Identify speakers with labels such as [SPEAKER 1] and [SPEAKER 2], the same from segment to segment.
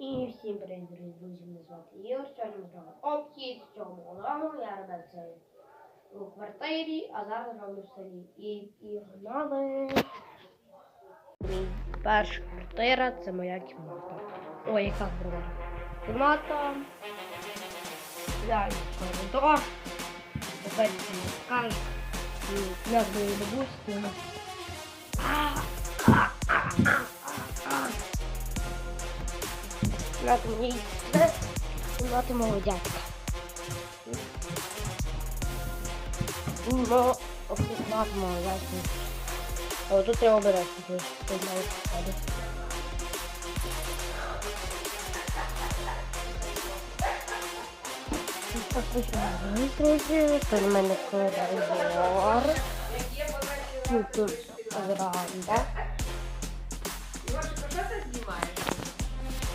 [SPEAKER 1] І всім привіт, дорогі друзі, мене звати Ігор. Сьогодні ми граємо Обхід цього ранку. Я робив це у квартирі, а зараз роблю в селі. І, і. Перша квартира це моя кімната. Ой, яка кімната? Кімната. Далі коридор. Тепер скажу. Я з моєю Кімната моєї сестри, кімната мого дядька. Ну, ось кімната мого дядька. А тут треба що тут посади. Друзі. Тут у мене коридор. Тут веранда.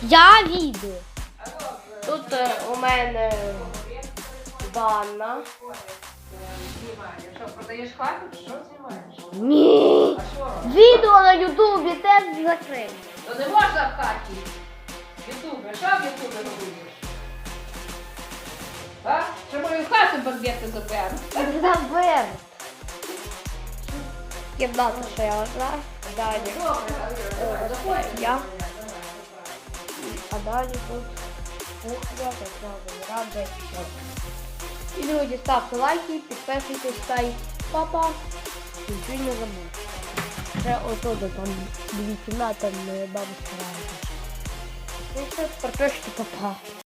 [SPEAKER 1] Я відео. Тут е, у мене ванна.
[SPEAKER 2] Знімаєш. Що, продаєш хату? Що знімаєш?
[SPEAKER 1] Ні.
[SPEAKER 2] Що?
[SPEAKER 1] Відео на Ютубі теж закрили.
[SPEAKER 2] То не можна в хаті. Ютубе, що в Ютубі робиш? А? Що мою хату бандити заберу?
[SPEAKER 1] Забер. Кімната ще одна. Далі.
[SPEAKER 2] Добре, заходь.
[SPEAKER 1] Я. А далі тут кухня, така веранда і все. І друзі, ставте лайки, підписуйтесь, та папа. Нічого не забудь. Ще отут там дві кімнати, бабуся раді. І все, тепер точно папа.